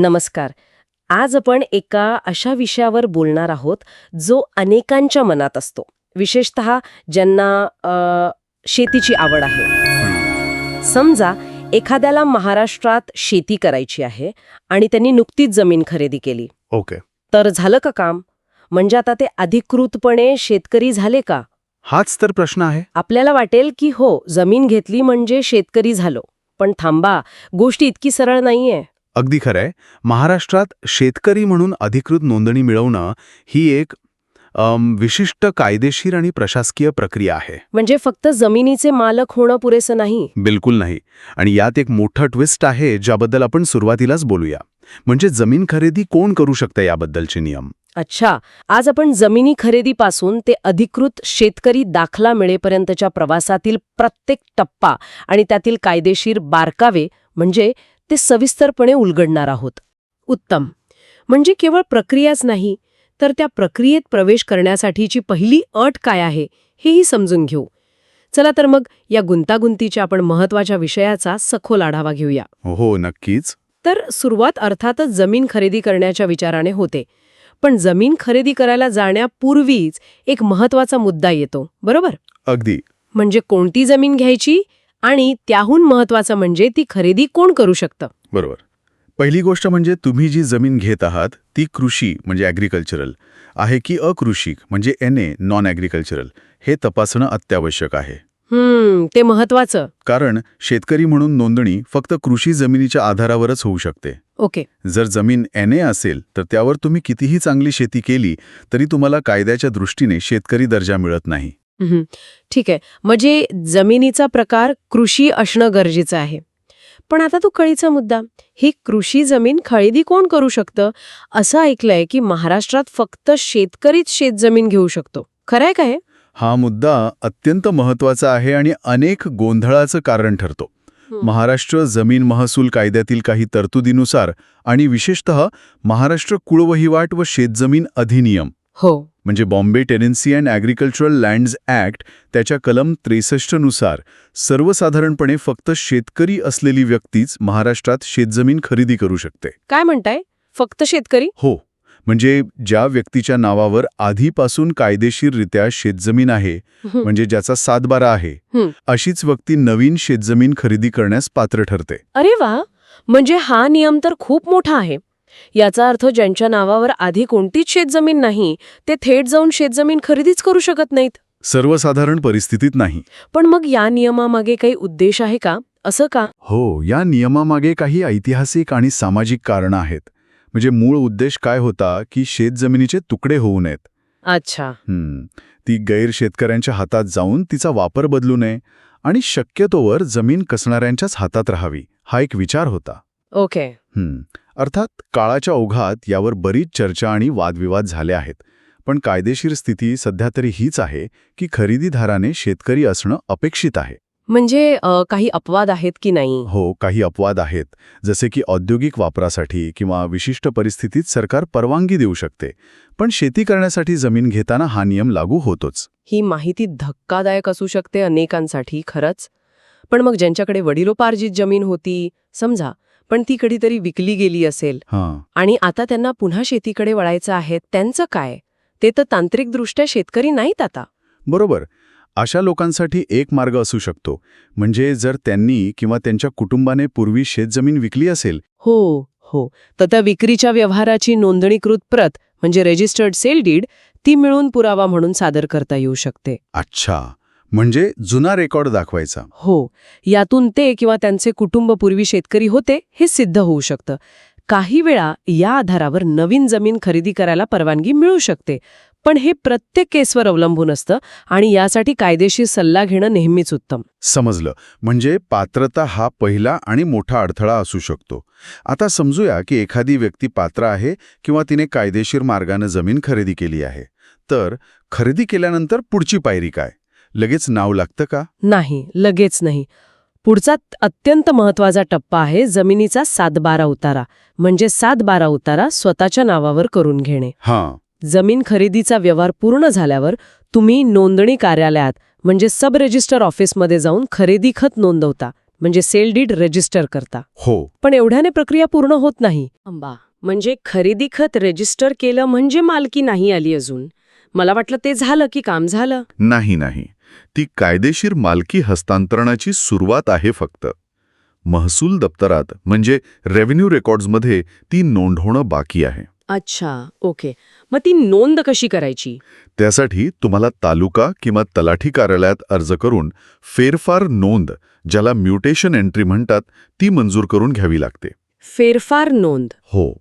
नमस्कार. आज आपण एका अशा विषयावर बोलणार आहोत जो अनेकांच्या मनात असतो. विशेषत ज्यांना शेतीची आवड आहे. समजा एखाद्याला महाराष्ट्रात शेती करायची आहे आणि त्यांनी नुकतीच जमीन खरेदी केली. ओके. तर झालं का काम? म्हणजे आता ते अधिकृतपणे शेतकरी झाले का? हाच तर प्रश्न आहे. आपल्याला वाटेल की हो जमीन घेतली म्हणजे शेतकरी झालो. पण थांबा गोष्ट इतकी सरळ नाहीये. अगदी खरंय. महाराष्ट्रात शेतकरी म्हणून अधिकृत नोंदणी मिळवणं ही एक अम, विशिष्ट कायदेशीर आणि प्रशासकीय प्रक्रिया आहे. म्हणजे फक्त जमिनीचे मालक होणं पुरेसं नाही? बिलकुल नाही. आणि यात एक मोठं ट्विस्ट आहे ज्याबद्दल आपण सुरुवातीलाच बोलूया. म्हणजे जमीन खरेदी कोण करू शकतं याबद्दलचे नियम? अच्छा. आज आपण जमिनी खरेदीपासून ते अधिकृत शेतकरी दाखला मिळेपर्यंतच्या प्रवासातील प्रत्येक टप्पा आणि त्यातील कायदेशीर बारकावे म्हणजे ते सविस्तरपणे उलगडणार आहोत. उत्तम. म्हणजे केवळ प्रक्रियाच नाही तर त्या प्रक्रियेत प्रवेश करण्यासाठीची पहिली अट काय आहे हेही समजून घेऊ. चला तर मग या गुंतागुंतीच्या आपण महत्त्वाच्या विषयाचा सखोल आढावा घेऊया. हो नक्कीच. तर सुरुवात अर्थातच जमीन खरेदी करण्याच्या विचाराने होते. पण जमीन खरेदी करायला जाण्यापूर्वीच एक महत्त्वाचा मुद्दा येतो बरोबर? अगदी. म्हणजे कोणती जमीन घ्यायची आणि त्याहून महत्वाचं म्हणजे ती खरेदी कोण करू शकतं? बरोबर. पहिली गोष्ट म्हणजे तुम्ही जी जमीन घेत आहात ती कृषी म्हणजे ॲग्रिकल्चरल आहे की अकृषिक म्हणजे एन ए नॉन ॲग्रिकल्चरल हे तपासणं अत्यावश्यक आहे. हम्म ते महत्वाचं. कारण शेतकरी म्हणून नोंदणी फक्त कृषी जमिनीच्या आधारावरच होऊ शकते. ओके. जर जमीन एन ए असेल तर त्यावर तुम्ही कितीही चांगली शेती केली तरी तुम्हाला कायद्याच्या दृष्टीने शेतकरी दर्जा मिळत नाही. ठीक आहे. म्हणजे जमिनीचा प्रकार कृषी असणं गरजेचं आहे. पण आता तो कळीचा मुद्दा. ही कृषी जमीन खरेदी कोण करू शकतं? असं ऐकलंय की महाराष्ट्रात फक्त शेतकरीच शेतजमीन घेऊ शकतो. खरंय का हे? हा मुद्दा अत्यंत महत्त्वाचा आहे आणि अनेक गोंधळाचं कारण ठरतो. महाराष्ट्र जमीन महसूल कायद्यातील काही तरतुदीनुसार आणि विशेषतः महाराष्ट्र कुळवहिवाट व शेतजमीन अधिनियम. हो. म्हणजे Bombay tenancy and agricultural lands act त्याच्या कलम त्रेसष्टनुसार सर्वसाधारणपणे फक्त शेतकरी असलेली व्यक्तीच महाराष्ट्रात शेतजमीन खरेदी करू शकते. काय म्हणताय? फक्त शेतकरी? हो. म्हणजे ज्या व्यक्तीच्या नावावर आधीपासून कायदेशीररित्या शेतजमीन आहे. म्हणजे ज्याचा सातबारा आहे. अशीच व्यक्ती नवीन शेतजमीन खरेदी करण्यास पात्र ठरते. अरे वा! म्हणजे हा नियम तर खूप मोठा आहे. याचा अर्थ ज्यांच्या नावावर आधी कोणतीच शेतजमीन नाही ते थेट जाऊन शेतजमीन खरेदीच करू शकत नाहीत. सर्वसाधारण परिस्थितीत नाही. पण मग या नियमामागे काही उद्देश आहे का? असं का? हो या नियमामागे काही ऐतिहासिक आणि सामाजिक कारणं आहेत. म्हणजे मूळ उद्देश काय होता की शेतजमिनीचे तुकडे होऊ नयेत. अच्छा. ती गैर शेतकऱ्यांच्या हातात जाऊन तिचा वापर बदलू नये आणि शक्यतोवर जमीन कसणाऱ्यांच्याच हातात राहावी हा एक विचार होता. ओके. अर्थात काळाच्या ओघात यावर बरीच चर्चा आणि वादविवाद झाले आहेत. पण कायदेशीर स्थिती सध्या तरी हीच आहे की खरेदीदाराने शेतकरी असणं अपेक्षित आहे. म्हणजे काही अपवाद आहेत की नाही? हो काही अपवाद आहेत. जसे की औद्योगिक वापरासाठी किंवा विशिष्ट परिस्थितीत सरकार परवानगी देऊ शकते. पण शेती करण्यासाठी जमीन घेताना हा नियम लागू होतोच. ही माहिती धक्कादायक असू शकते अनेकांसाठी खरंच. पण मग ज्यांच्याकडे वडिलोपार्जित जमीन होती समजा पण ती कधीतरी विकली गेली असेल. आणि आता त्यांना पुन्हा शेतीकडे वळायचं आहे त्यांचं काय? ते तर तांत्रिकदृष्ट्या शेतकरी नाहीत आता. बरोबर. अशा लोकांसाठी एक मार्ग असू शकतो. म्हणजे जर त्यांनी किंवा त्यांच्या कुटुंबाने पूर्वी शेतजमीन विकली असेल. हो हो. तर त्या विक्रीच्या व्यवहाराची नोंदणीकृत प्रत म्हणजे रेजिस्टर्ड सेल डीड ती मिळून पुरावा म्हणून सादर करता येऊ शकते. अच्छा. म्हणजे जुना रेकॉर्ड दाखवायचा. हो यातून ते किंवा त्यांचे कुटुंब पूर्वी शेतकरी होते हे सिद्ध होऊ शकतं. काही वेळा या आधारावर नवीन जमीन खरेदी करायला परवानगी मिळू शकते पण हे प्रत्येक केसवर अवलंबून असतं आणि यासाठी कायदेशीर सल्ला घेणं नेहमीच उत्तम. समजलं. म्हणजे पात्रता हा पहिला आणि मोठा अडथळा असू शकतो. आता समजूया की एखादी व्यक्ती पात्र आहे किंवा तिने कायदेशीर मार्गानं जमीन खरेदी केली आहे. तर खरेदी केल्यानंतर पुढची पायरी काय? लगेच नाव लागतं का? नाही लगेच नाही. पुढचा अत्यंत महत्त्वाचा टप्पा आहे जमिनीचा सातबारा उतारा. म्हणजे सातबारा उतारा स्वतःच्या नावावर करून घेणे. हां. जमीन खरेदीचा व्यवहार पूर्ण झाल्यावर तुम्ही नोंदणी कार्यालयात म्हणजे सब रजिस्टर ऑफिसमध्ये जाऊन खरेदी खत नोंदवता म्हणजे सेल डीड रजिस्टर करता. हो. पण एवढ्याने प्रक्रिया पूर्ण होत नाही. अंबा म्हणजे खरेदी खत रजिस्टर केलं म्हणजे मालकी नाही आली अजून. मला वाटलं ते झालं की काम झालं. नाही नाही. ती कायदेशीर मालकी हस्तांतरणाची सुरुवात आहे फक्त. महसूल दप्तरात म्हणजे रेव्हेन्यू रेकॉर्ड्समध्ये ती नोंद होणं बाकी आहे. अच्छा ओके. मग ती नोंद कशी करायची? त्यासाठी तुम्हाला तालुका किंवा तलाठी कार्यालयात अर्ज करून फेरफार नोंद ज्याला म्युटेशन एंट्री म्हणतात ती मंजूर करून घ्यावी लागते. फेरफार नोंद. हो.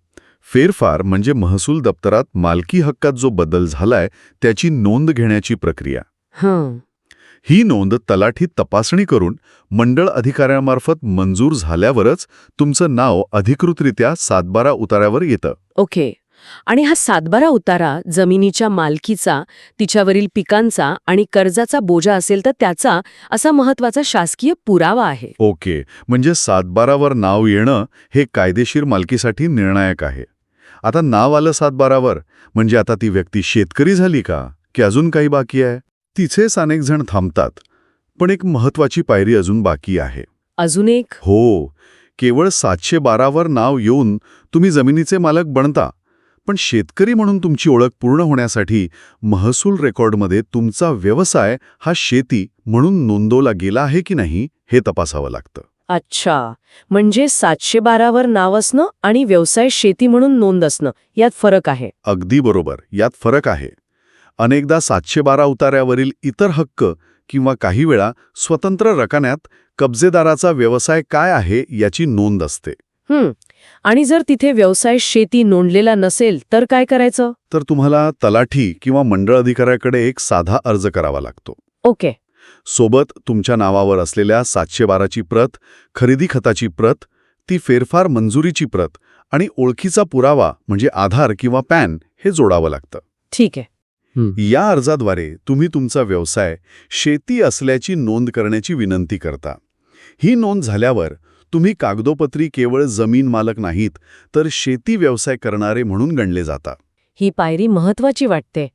फेरफार म्हणजे महसूल दप्तरात मालकी हक्कात जो बदल झालाय त्याची नोंद घेण्याची प्रक्रिया. हं. ही नोंद तलाठी तपासणी करून मंडळ अधिकाऱ्यांमार्फत मंजूर झाल्यावरच तुमचं नाव अधिकृतरित्या सातबारा उतार्यावर येतं. ओके. आणि हा सातबारा उतारा जमिनीच्या मालकीचा तिच्यावरील पिकांचा आणि कर्जाचा बोजा असेल तर त्याचा असा महत्त्वाचा शासकीय पुरावा आहे. ओके. म्हणजे सातबारावर नाव येणं हे कायदेशीर मालकीसाठी निर्णायक आहे. आता नाव आलं सातबारावर. म्हणजे आता ती व्यक्ती शेतकरी झाली का? की अजून काही बाकी आहे? तिथेच अनेक जण थांबतात पण एक महत्वाची पायरी अजून बाकी आहे. अजून एक? हो केवळ सातशे बारावर नाव येऊन तुम्ही जमिनीचे मालक बनता पण शेतकरी म्हणून तुमची ओळख पूर्ण होण्यासाठी महसूल रेकॉर्डमध्ये तुमचा व्यवसाय हा शेती म्हणून नोंदवला गेला आहे की नाही हे तपासावं लागतं. अच्छा म्हणजे सातशे बारावर नाव असणं आणि व्यवसाय शेती म्हणून नोंद असणं यात फरक आहे. अगदी बरोबर यात फरक आहे. अनेकदा सातशे बारा उतार्यावरील इतर हक्क किंवा काही वेळा स्वतंत्र रकान्यात कब्जेदाराचा व्यवसाय काय आहे याची नोंद असते. आणि जर तिथे व्यवसाय शेती नोंदलेला नसेल तर काय करायचं? तर तुम्हाला तलाठी किंवा मंडळ अधिकाऱ्याकडे एक साधा अर्ज करावा लागतो. ओके. सोबत तुमच्या नावावर असलेल्या सातशे बाराची प्रत खरेदी खताची प्रत ती फेरफार मंजुरीची प्रत आणि ओळखीचा पुरावा म्हणजे आधार किंवा पॅन हे जोडावं लागतं. ठीक आहे. या अर्जाद्वारे तुम्ही तुमचा व्यवसाय शेती असल्याची नोंद करण्याची विनंती करता. ही नोंद झाल्यावर तुम्ही कागदोपत्री केवळ जमीन मालक नाहीत तर शेती व्यवसाय करणारे म्हणून गणले जाता. ही पायरी महत्वाची वाटते.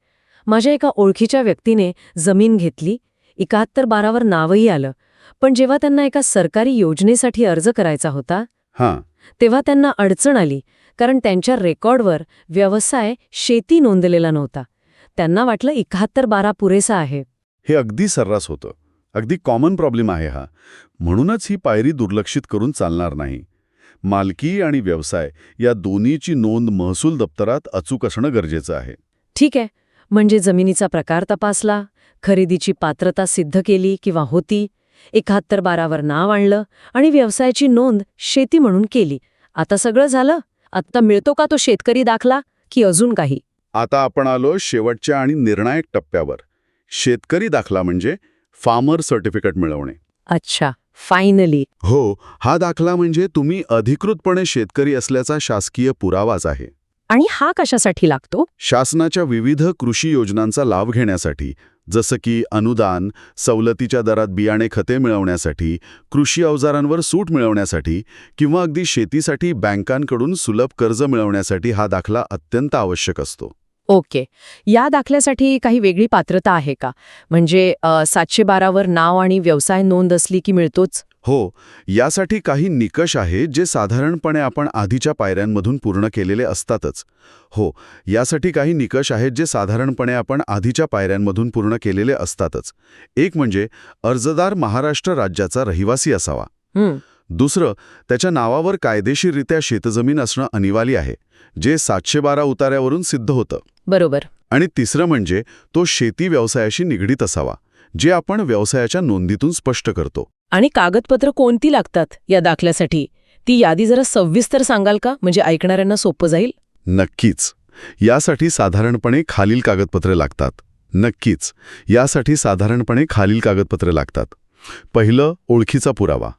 माझ्या एका ओळखीच्या व्यक्तीने जमीन घेतली एकाहत्तर बारावर नावही आलं पण जेव्हा त्यांना एका सरकारी योजनेसाठी अर्ज करायचा होता हां. तेव्हा त्यांना अडचण आली कारण त्यांच्या रेकॉर्डवर व्यवसाय शेती नोंदलेला नव्हता. त्यांना वाटलं एकाहत्तर बारा पुरेसा आहे. हे अगदी सर्रास होतं. अगदी कॉमन प्रॉब्लेम आहे हा. म्हणूनच ही पायरी दुर्लक्षित करून चालणार नाही. मालकी आणि व्यवसाय या दोन्हीची नोंद महसूल दप्तरात अचूक असणं गरजेचं आहे. ठीक आहे. म्हणजे जमिनीचा प्रकार तपासला खरेदीची पात्रता सिद्ध केली किंवा होती एकाहत्तर बारावर नाव आणलं आणि व्यवसायाची नोंद शेती म्हणून केली. आता सगळं झालं? आत्ता मिळतो का तो शेतकरी दाखला की अजून काही? आता आपण आलो शेवटच्या आणि निर्णायक टप्प्यावर. शेतकरी दाखला म्हणजे फार्मर सर्टिफिकेट मिळवणे. अच्छा फायनली हो हा दाखला म्हणजे तुम्ही अधिकृतपणे शेतकरी असल्याचा शासकीय पुरावाच आहे. आणि हा कशासाठी लागतो? शासनाच्या विविध कृषी योजनांचा लाभ घेण्यासाठी जसं की अनुदान सवलतीच्या दरात बियाणे खते मिळवण्यासाठी कृषी अवजारांवर सूट मिळवण्यासाठी किंवा अगदी शेतीसाठी बँकांकडून सुलभ कर्ज मिळवण्यासाठी हा दाखला अत्यंत आवश्यक असतो. ओके. या दाखल्यासाठी काही वेगळी पात्रता आहे का? म्हणजे सातशे बारावर नाव आणि व्यवसाय नोंद असली की मिळतोच? हो. यासाठी काही निकष आहे जे साधारणपणे आपण आधीच्या पायऱ्यांमधून पूर्ण केलेले असतातच. हो यासाठी काही निकष आहेत जे साधारणपणे आपण आधीच्या पायऱ्यांमधून पूर्ण केलेले असतातच. एक म्हणजे अर्जदार महाराष्ट्र राज्याचा रहिवासी असावा. दुसरं त्याच्या नावावर कायदेशीररित्या शेतजमीन असणं अनिवार्य आहे जे सातशे बारा उतार्यावरून सिद्ध होतं. बरोबर. आणि तिसरं म्हणजे तो शेती व्यवसायाशी निगडीत असावा जे आपण व्यवसायाच्या नोंदीतून स्पष्ट करतो. आणि कागदपत्र कोणती लागतात या दाखल्यासाठी? ती यादी जरा सविस्तर सांगाल का? म्हणजे ऐकणाऱ्यांना सोपं जाईल? नक्कीच. यासाठी साधारणपणे खालील कागदपत्रे लागतात. नक्कीच. यासाठी साधारणपणे खालील कागदपत्रे लागतात. पहिलं ओळखीचा पुरावा.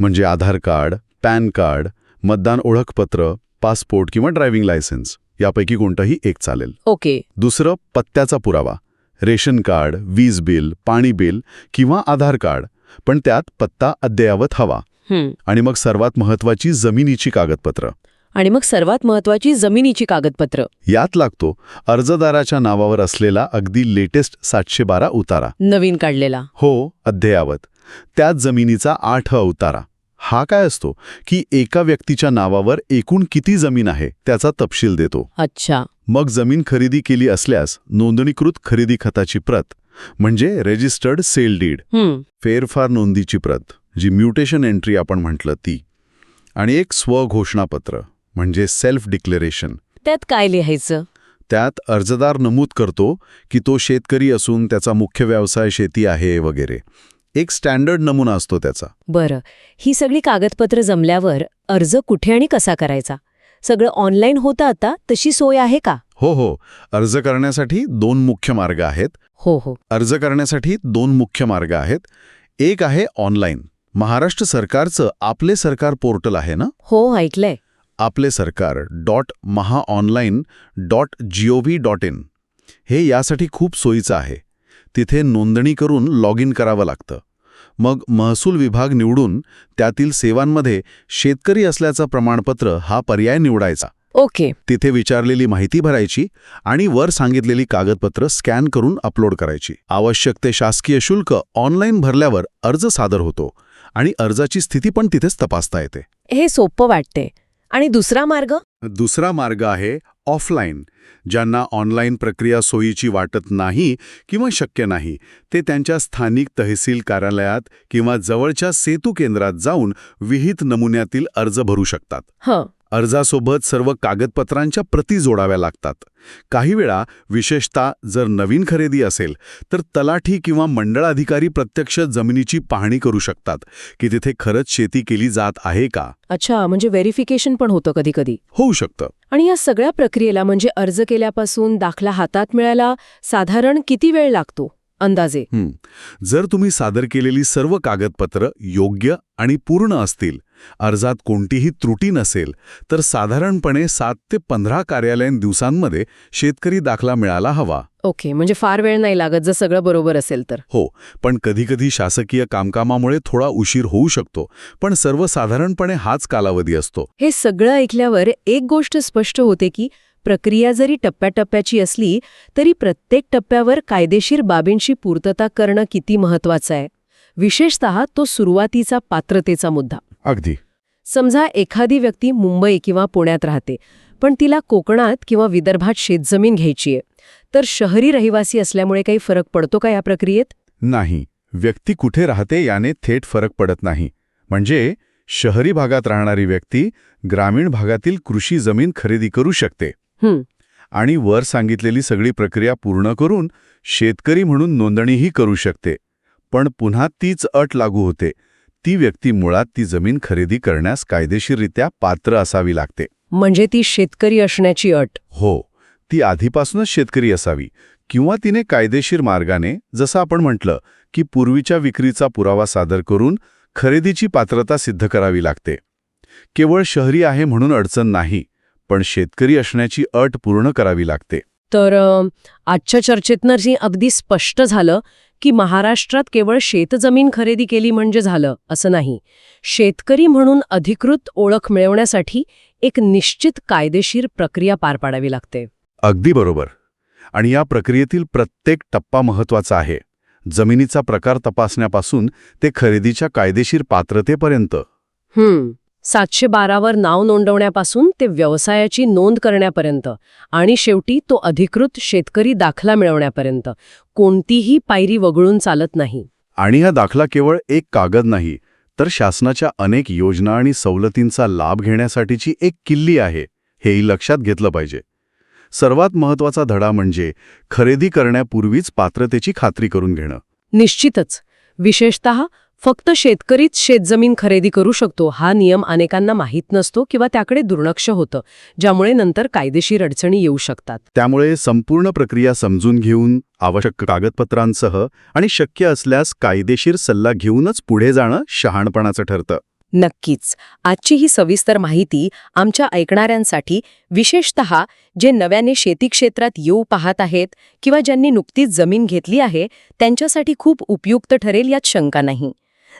म्हणजे आधार कार्ड पॅन कार्ड मतदान ओळखपत्र पासपोर्ट किंवा ड्रायव्हिंग लायसन्स यापैकी कोणतंही एक चालेल. ओके. दुसरं पत्त्याचा पुरावा. रेशन कार्ड वीज बिल पाणी बिल किंवा आधार कार्ड. पण त्यात पत्ता अद्ययावत हवा. आणि मग सर्वात महत्वाची जमिनीची कागदपत्र. आणि मग सर्वात महत्वाची जमिनीची कागदपत्र. यात लागतो अर्जदाराच्या नावावर असलेला अगदी लेटेस्ट सातशे बारा उतारा. नवीन काढलेला. हो अद्ययावत. त्याच जमिनीचा आठ उतारा हा काय असतो? की एका व्यक्तीच्या नावावर एकूण किती जमीन आहे त्याचा तपशील देतो. अच्छा. मग जमीन खरेदी केली असल्यास नोंदणीकृत खरेदी खताची प्रत म्हणजे रेजिस्टर्ड सेल डीड हम्म. फेरफार नोंदीची प्रत जी म्युटेशन एंट्री आपण म्हटलं ती. आणि एक स्वघोषणापत्र म्हणजे सेल्फ डिक्लेरेशन त्यात काय लिहायचं? त्यात अर्जदार नमूद करतो की तो शेतकरी असून त्याचा मुख्य व्यवसाय शेती आहे वगैरे. एक स्टँडर्ड नमुना असतो त्याचा. बरं. ही सगळी कागदपत्र जमल्यावर अर्ज कुठे आणि कसा करायचा? सगळं ऑनलाईन होतं आता? तशी सोय आहे का? हो हो. अर्ज करण्यासाठी दोन मुख्य मार्ग आहेत. हो हो. अर्ज करण्यासाठी दोन मुख्य मार्ग आहेत. एक आहे ऑनलाईन. महाराष्ट्र सरकारचं आपले सरकार पोर्टल आहे ना? हो ऐकलंय. Aaple Sarkar dot Maha online dot G O V dot in. हे यासाठी खूप सोयीचं आहे. तिथे नोंदणी करून लॉग इन करावं लागतं. मग महसूल विभाग निवडून त्यातील सेवांमध्ये शेतकरी असल्याचं प्रमाणपत्र हा पर्याय निवडायचा. ओके. तिथे विचारलेली माहिती भरायची आणि वर सांगितलेली कागदपत्र स्कॅन करून अपलोड करायची. आवश्यक ते शासकीय शुल्क ऑनलाईन भरल्यावर अर्ज सादर होतो आणि अर्जाची स्थिती पण तिथेच तपासता येते. हे सोपं वाटते. आणि दुसरा मार्ग? दुसरा मार्ग आहे ऑफलाईन ज्यांना ऑनलाईन प्रक्रिया सोयीची वाटत नाही किंवा शक्य नाही ते त्यांच्या स्थानिक तहसील कार्यालयात किंवा जवळच्या सेतू केंद्रात जाऊन विहित नमुन्यातील अर्ज भरू शकतात. अर्जासोबत सर्व कागदपत्रांच्या प्रती जोडाव्या लागतात. काही वेळा विशेषतः जर नवीन खरेदी असेल तर तलाठी किंवा मंडळ अधिकारी प्रत्यक्ष जमिनीची पाहणी करू शकतात की तिथे खरंच शेती केली जात आहे का? अच्छा म्हणजे व्हेरिफिकेशन पण होतं कधी कधी होऊ शकतं. आणि या सगळ्या प्रक्रियेला म्हणजे अर्ज केल्यापासून दाखला हातात मिळायला साधारण किती वेळ लागतो? अंदाजे. जर तुम्ही सादर केलेली सर्व कागदपत्र योग्य आणि पूर्ण असतील अर्जात कोणतीही त्रुटी नसेल तर साधारणपणे सात ते पंधरा कार्यालयीन दिवसांमध्ये शेतकरी दाखला मिळाला हवा. ओके म्हणजे फार वेळ नाही लागत जर सगळं बरोबर असेल तर. हो पण कधीकधी शासकीय कामकामामुळे थोडा उशीर होऊ शकतो पण सर्वसाधारणपणे हाच कालावधी असतो. हे सगळं ऐकल्यावर एक गोष्ट स्पष्ट होते की प्रक्रिया जरी टप्प्याटप्प्याची असली तरी प्रत्येक टप्प्यावर कायदेशीर बाबींची पूर्तता करणं किती महत्वाचं आहे? विशेषतः तो सुरुवातीचा पात्रतेचा मुद्दा. अगदी. समजा एखादी व्यक्ती मुंबई किंवा पुण्यात राहते पण तिला कोकणात किंवा विदर्भात शेतजमीन घ्यायची आहे तर शहरी रहिवासी असल्यामुळे काही फरक पडतो का या प्रक्रियेत? नाही. व्यक्ती कुठे राहते याने थेट फरक पडत नाही. म्हणजे शहरी भागात राहणारी व्यक्ती ग्रामीण भागातील कृषी जमीन खरेदी करू शकते. आणि वर सांगितलेली सगळी प्रक्रिया पूर्ण करून शेतकरी म्हणून नोंदणीही करू शकते. पण पुन्हा तीच अट लागू होते. ती व्यक्ती मुळात ती जमीन खरेदी करण्यास कायदेशीररित्या पात्र असावी लागते. म्हणजे ती शेतकरी असण्याची अट. हो ती आधीपासूनच शेतकरी असावी. किंवा तिने कायदेशीर मार्गाने जसं आपण म्हटलं की पूर्वीच्या विक्रीचा पुरावा सादर करून खरेदीची पात्रता सिद्ध करावी लागते. केवळ शहरी आहे म्हणून अडचण नाही. पण शेतकरी असण्याची अट पूर्ण करावी लागते. तर आजच्या चर्चेतनं जी अगदी स्पष्ट झालं की महाराष्ट्रात केवळ शेतजमीन खरेदी केली म्हणजे झालं असं नाही. शेतकरी म्हणून अधिकृत ओळख मिळवण्यासाठी एक निश्चित कायदेशीर प्रक्रिया पार पाडावी लागते. अगदी बरोबर. आणि या प्रक्रियेतील प्रत्येक टप्पा महत्त्वाचा आहे. जमिनीचा प्रकार तपासण्यापासून ते खरेदीच्या कायदेशीर पात्रतेपर्यंत. हम्म. सातशे बारावर नाव नोंदवण्यापासून ते व्यवसायाची नोंद करण्यापर्यंत आणि शेवटी तो अधिकृत शेतकरी दाखला मिळवण्यापर्यंत. कोणतीही पायरी वगळून चालत नाही. आणि हा दाखला केवळ एक कागद नाही तर शासनाच्या अनेक योजना आणि सवलतींचा लाभ घेण्यासाठीची एक किल्ली आहे हेही लक्षात घेतलं पाहिजे. सर्वात महत्त्वाचा धडा म्हणजे खरेदी करण्यापूर्वीच पात्रतेची खात्री करून घेणं. निश्चितच. विशेषत फक्त शेतकरीच शेतजमीन खरेदी करू शकतो हा नियम अनेकांना माहीत नसतो किंवा त्याकडे दुर्लक्ष होतं ज्यामुळे नंतर कायदेशीर अडचणी येऊ शकतात. त्यामुळे संपूर्ण प्रक्रिया समजून घेऊन आवश्यक कागदपत्रांसह आणि शक्य असल्यास कायदेशीर सल्ला घेऊनच पुढे जाणं शहाणपणाचं ठरतं. नक्कीच. आजची ही सविस्तर माहिती आमच्या ऐकणाऱ्यांसाठी विशेषत जे नव्याने शेती क्षेत्रात येऊ पाहत आहेत किंवा ज्यांनी नुकतीच जमीन घेतली आहे त्यांच्यासाठी खूप उपयुक्त ठरेल यात शंका नाही.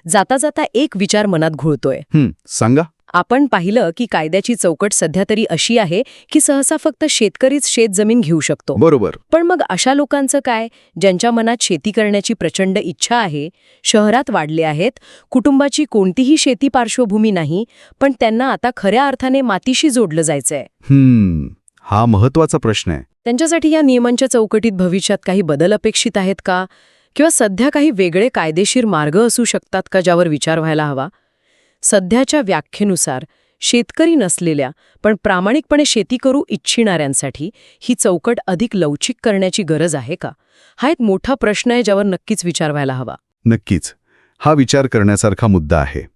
जाता जाता एक विचार मनात घुळतोय. हं, सांगा. आपण पाहिलं की कायद्याची चौकट सध्या तरी अशी आहे की सहसा फक्त शेतकरीच शेत जमीन घेऊ शकतो. बरोबर. पण मग अशा लोकांचं काय? ज्यांच्या मनात शेती करण्याची प्रचंड इच्छा आहे शहरात वाढले आहेत कुटुंबाची कोणतीही शेती पार्श्वभूमी नाही पण त्यांना आता खऱ्या अर्थाने मातीशी जोडलं जायचंय. हा महत्त्वाचा प्रश्न आहे. त्यांच्यासाठी या नियमांच्या चौकटीत भविष्यात काही बदल अपेक्षित आहेत का? किंवा सध्या काही वेगळे कायदेशीर मार्ग असू शकतात का ज्यावर विचार व्हायला हवा? सध्याच्या व्याख्येनुसार शेतकरी नसलेल्या पण प्रामाणिकपणे शेती करू इच्छिणाऱ्यांसाठी ही चौकट अधिक लवचिक करण्याची गरज आहे का? हा एक मोठा प्रश्न आहे ज्यावर नक्कीच विचार व्हायला हवा. नक्कीच. हा विचार करण्यासारखा मुद्दा आहे.